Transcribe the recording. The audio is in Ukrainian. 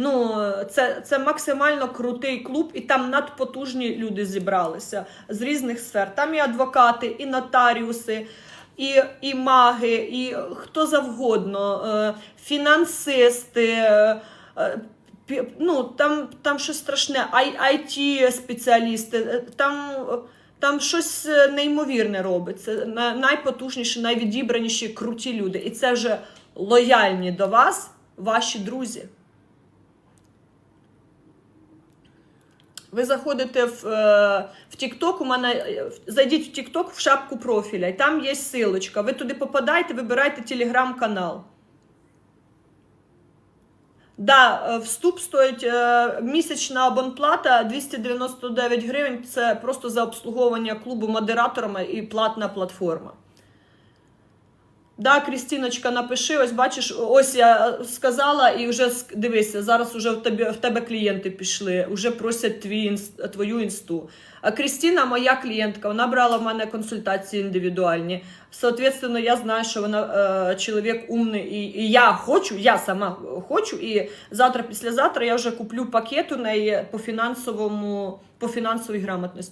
Ну, це, це максимально крутий клуб, і там надпотужні люди зібралися з різних сфер. Там і адвокати, і нотаріуси, і, і маги, і хто завгодно, е, фінансисти. е, е, Ну, там, там щось страшне, it спеціалісти, там, там щось неймовірне робиться. На- Найпотужніші, найвідібраніші, круті люди. І це вже лояльні до вас ваші друзі. Ви заходите в, е, в у мене е, зайдіть в TikTok в шапку профіля, і там є силочка. Ви туди попадаєте, вибирайте телеграм-канал. Да, е, вступ стоїть місячна абонплата 299 гривень. Це просто за обслуговування клубу модераторами і платна платформа. Да, Крістіночка, напиши, ось бачиш, ось я сказала, і вже дивися, зараз вже в тебе, в тебе клієнти пішли, вже просять твій, твою інсту. А Крістіна, моя клієнтка, вона брала в мене консультації індивідуальні. Соответственно, я знаю, що вона е, чоловік умний, і, і я хочу, я сама хочу, і завтра, післязавтра я вже куплю пакет у неї по фінансовому, по фінансовій грамотності.